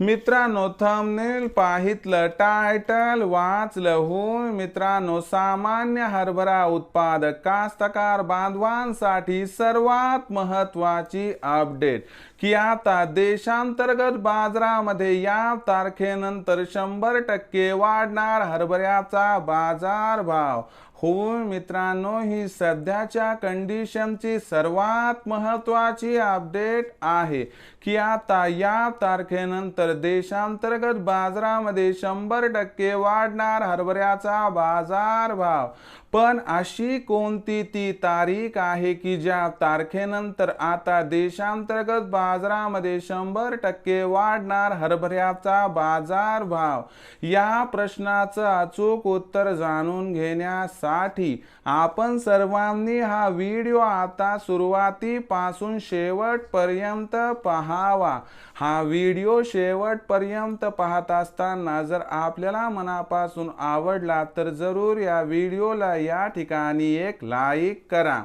मित्रांनो thumbnail पाहितलं title वाचलं हो मित्रांनो सामान्य हरभरा उत्पादक कास्तकार बांधवांसाठी सर्वात महत्वाची अपडेट की आता देशांतर्गत बाजारामध्ये या तारखेनंतर शंभर टक्के वाढणार हरभऱ्याचा बाजार भाव हो मित्रांनो ही सध्याच्या कंडिशनची सर्वात महत्वाची अपडेट आहे की आता या तारखेनंतर देशांतर्गत बाजारामध्ये शंभर टक्के वाढणार हरभऱ्याचा बाजार भाव पण अशी कोणती ती तारीख आहे की ज्या तारखेनंतर आता देशांतर्गत बाजारामध्ये शंभर टक्के वाढणार हरभऱ्याचा बाजार भाव. या प्रश्नाचं अचूक उत्तर जाणून घेण्यासाठी आपण सर्वांनी हा व्हिडिओ आता सुरुवातीपासून शेवटपर्यंत पहावा. हा व्हिडिओ शेवटपर्यंत पाहत असताना जर आपल्याला मनापासून आवडला तर जरूर या व्हिडिओला या ठिकाणी एक लाईक करा.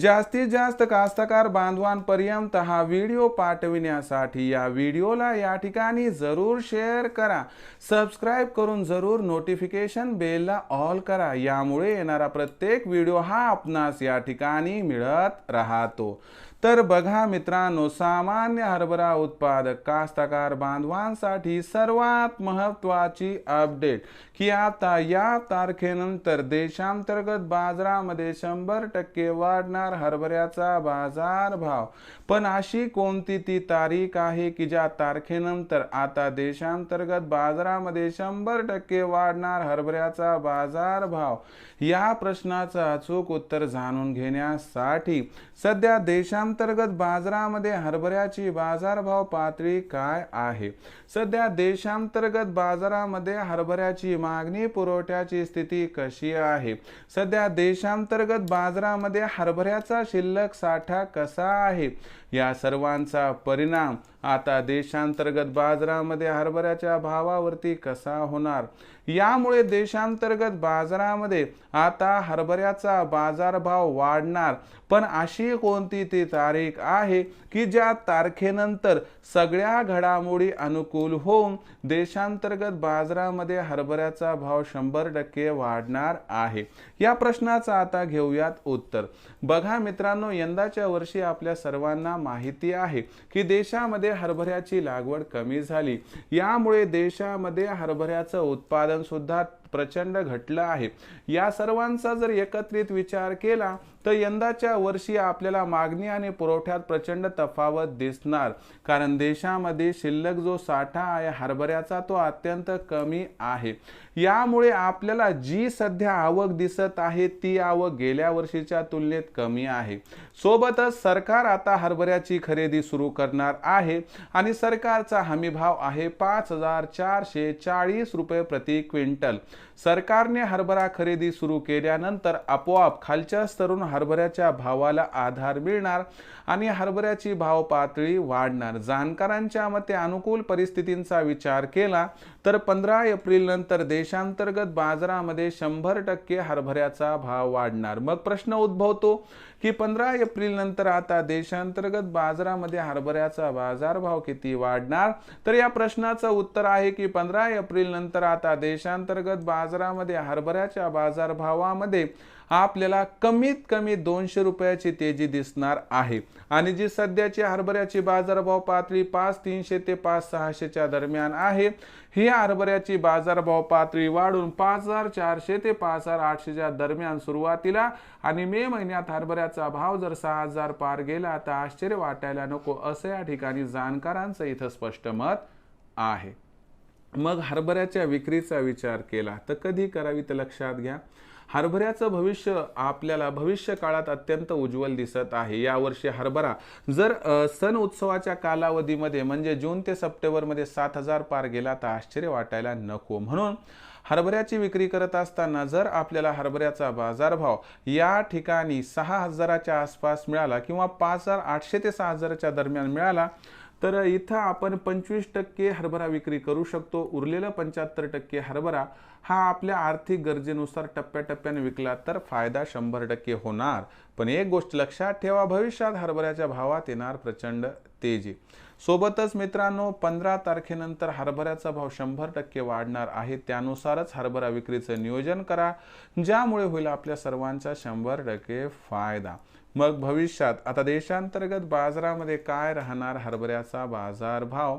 जास्तीत जास्त कास्तकार बांधवांपर्यंत हा व्हिडिओ पाठविण्यासाठी या व्हिडिओला या ठिकाणी जरूर शेअर करा. सबस्क्राईब करून जरूर नोटिफिकेशन बेलला ऑल करा. यामुळे येणारा प्रत्येक व्हिडिओ हा आपणास या ठिकाणी मिळत राहतो. तर बघा मित्रांनो सामान्य हरभरा उत्पादक कास्तकार बांधवांसाठी सर्वात महत्वाची अपडेट की आता या तारखेनंतर देशांतर्गत बाजारामध्ये शंभर टक्के वाढणार हरभऱ्याचा बाजार भाव पण अशी कोणती ती तारीख आहे की ज्या तारखेनंतर आता देशांतर्गत बाजारामध्ये शंभर टक्के वाढणार हरभऱ्याचा बाजार भाव? या प्रश्नाचं अचूक उत्तर जाणून घेण्यासाठी सध्या देशांतर्गत बाजारामध्ये हरभऱ्याची बाजारभाव पातळी काय आहे? सध्या देशांतर्गत बाजारामध्ये हरभऱ्याची मागणी पुरवठ्याची स्थिती कशी आहे? सध्या देशांतर्गत बाजारामध्ये हरभऱ्याचा शिल्लक साठा कसा आहे? या सर्वांचा त्याचा परिणाम आता देशांतर्गत बाजारामध्ये हरभऱ्याच्या भावावरती कसा होणार? यामुळे देशांतर्गत बाजारामध्ये आता हरभऱ्याचा बाजारभाव वाढणार. पण अशी कोणती ती तारीख आहे की ज्या तारखेनंतर सगळ्या घडामोडी अनुकूल होऊन देशांतर्गत बाजारामध्ये हरभऱ्याचा भाव शंभर टक्के वाढणार आहे? या प्रश्नाचं आता घेऊयात उत्तर. बघा मित्रांनो यंदाच्या वर्षी आपल्या सर्वांना माहिती आहे की देशामध्ये हरभऱ्याची लागवड कमी झाली. यामुळे देशामध्ये हरभऱ्याचं उत्पादन सुद्धा प्रचंड घटलं आहे. या सर्वांचा जर एकत्रित विचार केला तर यंदाच्या वर्षी आपल्याला मागणी आणि पुरवठ्यात प्रचंड तफावत दिसणार. कारण देशामध्ये शिल्लक जो साठा आहे हरभऱ्याचा तो अत्यंत कमी आहे. यामुळे आपल्याला जी सध्या आवक दिसत आहे ती आवक गेल्या वर्षीच्या तुलनेत कमी आहे. सोबतच सरकार आता हरभऱ्याची खरेदी सुरू करणार आहे आणि सरकारचा हमीभाव आहे पाच हजार चारशे चाळीस रुपये प्रति क्विंटल. सरकारने हरभरा खरेदी सुरू केल्यानंतर आपोआप खालच्या स्तरून हरभऱ्याच्या भावाला आधार मिळणार आणि हरभऱ्याची भाव पातळी वाढणार. जाणकारांच्या मते अनुकूल परिस्थितींचा विचार केला तर पंधरा एप्रिल नंतर देशांतर्गत बाजारामध्ये शंभर टक्के हरभऱ्याचा भाव वाढणार. मग प्रश्न उद्भवतो की पंधरा एप्रिल नंतर आता देशांतर्गत बाजारामध्ये हरभऱ्याचा बाजारभाव किती वाढणार? तर या प्रश्नाचं उत्तर आहे की पंधरा एप्रिल नंतर आता देशांतर्गत बाजारामध्ये हरभऱ्याच्या बाजारभावामध्ये आपल्याला कमीत कमी दोनशे रुपयाची तेजी दिसणार आहे. आणि जी सध्याची हरभऱ्याची बाजारभाव पातळी पाच तीनशे ते पाच सहाशेच्या दरम्यान आहे ही हरभऱ्याची बाजारभाव पातळी वाढून पाच हजार चारशे ते पाच हजार आठशेच्या दरम्यान सुरुवातीला आणि मे महिन्यात हरभऱ्याचा भाव जर सहा हजार पार गेला तर आश्चर्य वाटायला नको असं या ठिकाणी जाणकारांचं इथं स्पष्ट मत आहे. मग हरभऱ्याच्या विक्रीचा विचार केला तर कधी करावी तर लक्षात घ्या. हरभऱ्याचं भविष्य आपल्याला भविष्य काळात अत्यंत उज्ज्वल दिसत आहे. यावर्षी हरभरा जर सण उत्सवाच्या कालावधीमध्ये म्हणजे जून ते सप्टेंबरमध्ये सात हजार पार गेला तर आश्चर्य वाटायला नको. म्हणून हरभऱ्याची विक्री करत असताना जर आपल्याला हरभऱ्याचा बाजारभाव या ठिकाणी सहा हजाराच्या आसपास मिळाला किंवा पाच हजार आठशे ते सहा हजाराच्या दरम्यान मिळाला तर इथं आपण पंचवीस टक्के हरभरा विक्री करू शकतो. उरलेलं पंच्याहत्तर टक्के हरभरा हा आपल्या आर्थिक गरजेनुसार टप्प्याटप्प्याने विकला तर फायदा शंभर टक्के होणार. पण एक गोष्ट लक्षात ठेवा भविष्यात हरभऱ्याच्या भावात येणार प्रचंड तेजी. सोबतच मित्रांनो पंधरा तारखेनंतर हरभऱ्याचा भाव शंभर टक्के वाढणार आहे. त्यानुसारच हरभरा विक्रीचं नियोजन करा ज्यामुळे होईल आपल्या सर्वांचा शंभर टक्के फायदा. मग भविष्यात आता देशांतर्गत बाजारामध्ये काय राहणार हरभऱ्याचा बाजार भाव